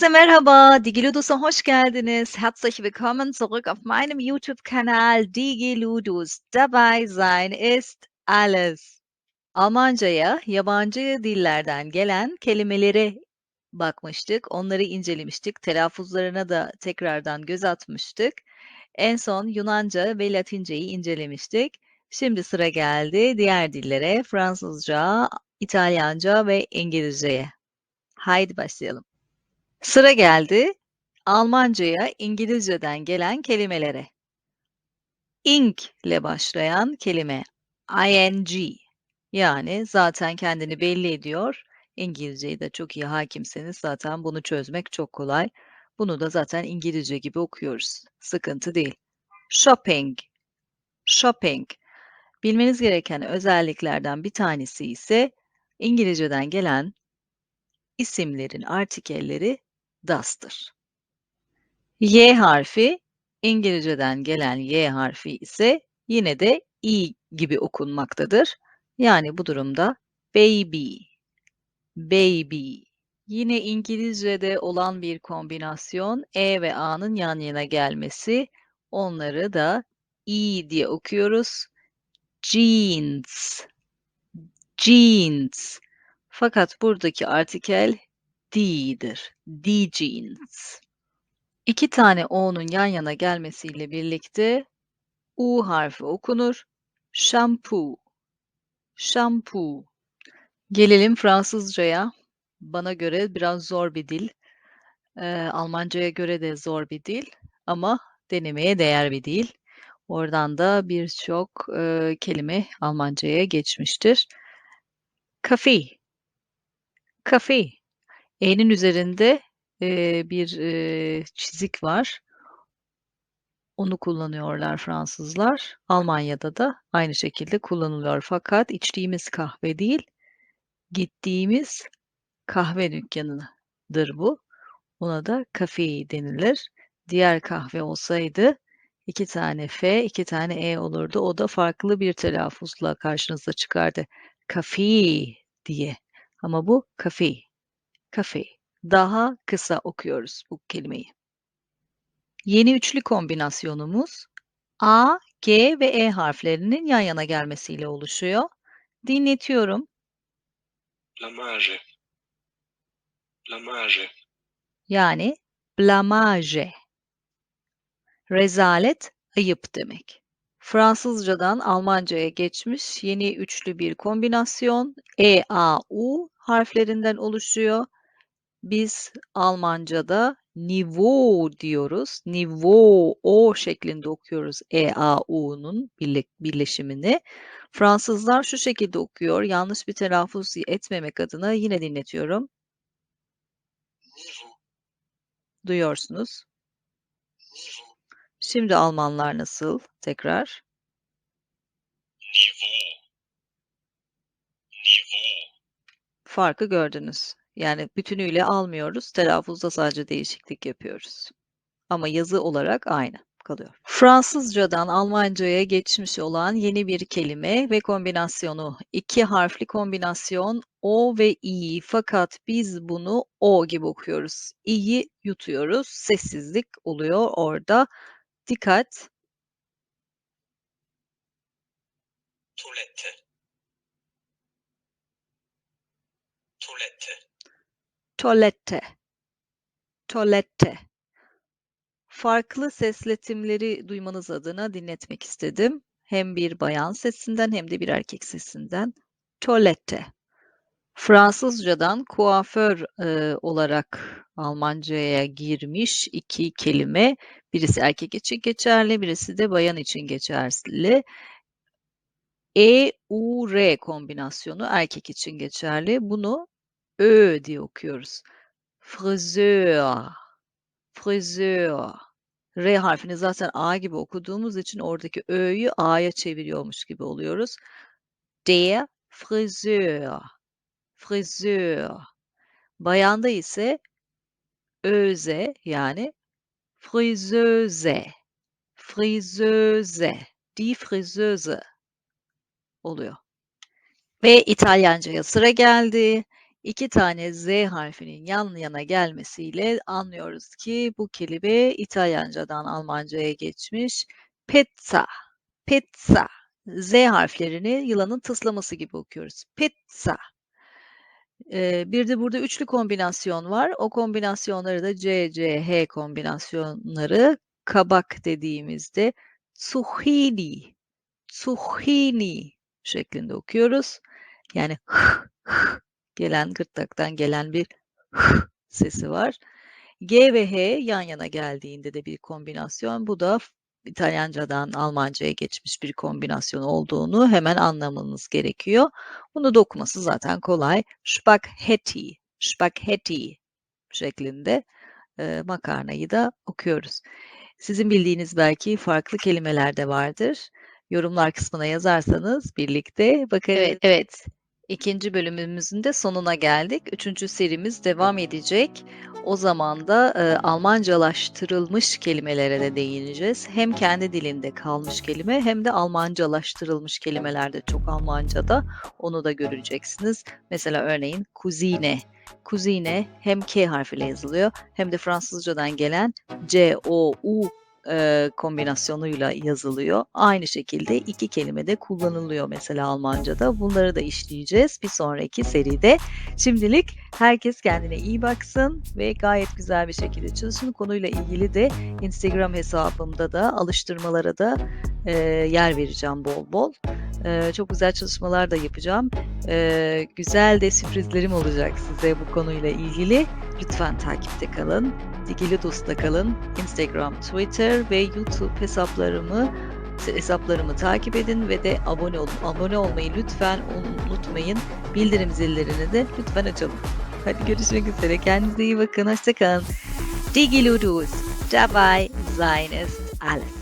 Herkese merhaba, Digiludus'a hoş geldiniz. Herzlich willkommen zurück auf meinem YouTube-Kanal Digiludus. Dabei sein ist alles. Almancaya yabancı dillerden gelen kelimeleri bakmıştık, onları incelemiştik, telaffuzlarına da tekrardan göz atmıştık. En son Yunanca ve Latinceyi incelemiştik. Şimdi sıra geldi diğer dillere, Fransızca, İtalyanca ve İngilizceye. Haydi başlayalım. Sıra geldi Almancaya İngilizceden gelen kelimelere. Ing ile başlayan kelime ing yani zaten kendini belli ediyor. İngilizceyi de çok iyi hakimseniz zaten bunu çözmek çok kolay. Bunu da zaten İngilizce gibi okuyoruz. Sıkıntı değil. Shopping. Shopping. Bilmeniz gereken özelliklerden bir tanesi ise İngilizceden gelen isimlerin artikelleri das'tır. Y harfi İngilizceden gelen Y harfi ise yine de i gibi okunmaktadır. Yani bu durumda baby, baby. Yine İngilizce'de olan bir kombinasyon E ve A'nın yan yana gelmesi. Onları da i diye okuyoruz. Jeans, jeans. Fakat buradaki artikel D'dir. D jeans. İki tane O'nun yan yana gelmesiyle birlikte U harfi okunur. Shampoo. Shampoo. Gelelim Fransızcaya. Bana göre biraz zor bir dil. Ee, Almancaya göre de zor bir dil ama denemeye değer bir dil. Oradan da birçok e, kelime Almancaya geçmiştir. Kafe. Kafe. E'nin üzerinde e, bir e, çizik var. Onu kullanıyorlar Fransızlar. Almanya'da da aynı şekilde kullanılıyor. Fakat içtiğimiz kahve değil, gittiğimiz kahve dükkanıdır bu. Ona da kafe denilir. Diğer kahve olsaydı iki tane F, iki tane E olurdu. O da farklı bir telaffuzla karşınıza çıkardı. Kafe diye. Ama bu kafe. Kafe. Daha kısa okuyoruz bu kelimeyi. Yeni üçlü kombinasyonumuz A, G ve E harflerinin yan yana gelmesiyle oluşuyor. Dinletiyorum. Blamage. Blamage. Yani blamage. Rezalet, ayıp demek. Fransızcadan Almancaya geçmiş yeni üçlü bir kombinasyon E, A, U harflerinden oluşuyor. Biz Almanca'da niveau diyoruz. Niveau o şeklinde okuyoruz E A U'nun birleşimini. Fransızlar şu şekilde okuyor. Yanlış bir telaffuz etmemek adına yine dinletiyorum. Duyuyorsunuz. Şimdi Almanlar nasıl? Tekrar. Farkı gördünüz. Yani bütünüyle almıyoruz. Telaffuzda sadece değişiklik yapıyoruz. Ama yazı olarak aynı kalıyor. Fransızcadan Almancaya geçmiş olan yeni bir kelime ve kombinasyonu. iki harfli kombinasyon O ve İ. Fakat biz bunu O gibi okuyoruz. İ'yi yutuyoruz. Sessizlik oluyor orada. Dikkat. Toilette. Toilette. Toilette. Toilette. Farklı sesletimleri duymanız adına dinletmek istedim. Hem bir bayan sesinden hem de bir erkek sesinden. Toilette. Fransızcadan kuaför e, olarak Almancaya girmiş iki kelime. Birisi erkek için geçerli, birisi de bayan için geçerli. E, U, R kombinasyonu erkek için geçerli. Bunu Ö diye okuyoruz. Friseur, friseur. R harfini zaten A gibi okuduğumuz için oradaki Ö'yü A'ya çeviriyormuş gibi oluyoruz. Der Friseur, friseur. Bayanda ise öze yani friseuse, friseuse, die Friseuse oluyor. Ve İtalyanca'ya sıra geldi. 2 tane Z harfinin yan yana gelmesiyle anlıyoruz ki bu kelime İtalyancadan Almancaya geçmiş. Pizza, pizza. Z harflerini yılanın tıslaması gibi okuyoruz. Pizza. Eee, bir de burada üçlü kombinasyon var. O kombinasyonları da C, C, H kombinasyonları. Kabak dediğimizde zucchini, zucchini şeklinde okuyoruz. Yani h, h gelen gırtlaktan gelen bir h sesi var. G ve H yan yana geldiğinde de bir kombinasyon. Bu da İtalyancadan Almancaya geçmiş bir kombinasyon olduğunu hemen anlamanız gerekiyor. Bunu da okuması zaten kolay. Spaghetti, spaghetti şeklinde e, makarnayı da okuyoruz. Sizin bildiğiniz belki farklı kelimeler de vardır. Yorumlar kısmına yazarsanız birlikte bakarız. Evet, evet. İkinci bölümümüzün de sonuna geldik. Üçüncü serimiz devam edecek. O zaman da e, Almancalaştırılmış kelimelere de değineceğiz. Hem kendi dilinde kalmış kelime hem de Almancalaştırılmış kelimeler de çok Almanca'da. Onu da göreceksiniz. Mesela örneğin kuzine. Kuzine hem K harfiyle yazılıyor hem de Fransızcadan gelen C, O, U e, kombinasyonuyla yazılıyor. Aynı şekilde iki kelime de kullanılıyor mesela Almanca'da. Bunları da işleyeceğiz bir sonraki seride. Şimdilik herkes kendine iyi baksın ve gayet güzel bir şekilde çalışın. Konuyla ilgili de Instagram hesabımda da alıştırmalara da e, yer vereceğim bol bol. E, çok güzel çalışmalar da yapacağım. E, güzel de sürprizlerim olacak size bu konuyla ilgili. Lütfen takipte kalın. Digilidos'ta kalın. Instagram, Twitter ve YouTube hesaplarımı hesaplarımı takip edin ve de abone olun. Abone olmayı lütfen unutmayın. Bildirim zillerini de lütfen açalım. Hadi görüşmek üzere. Kendinize iyi bakın. Hoşçakalın. Digiludus. Dabei sein ist alles.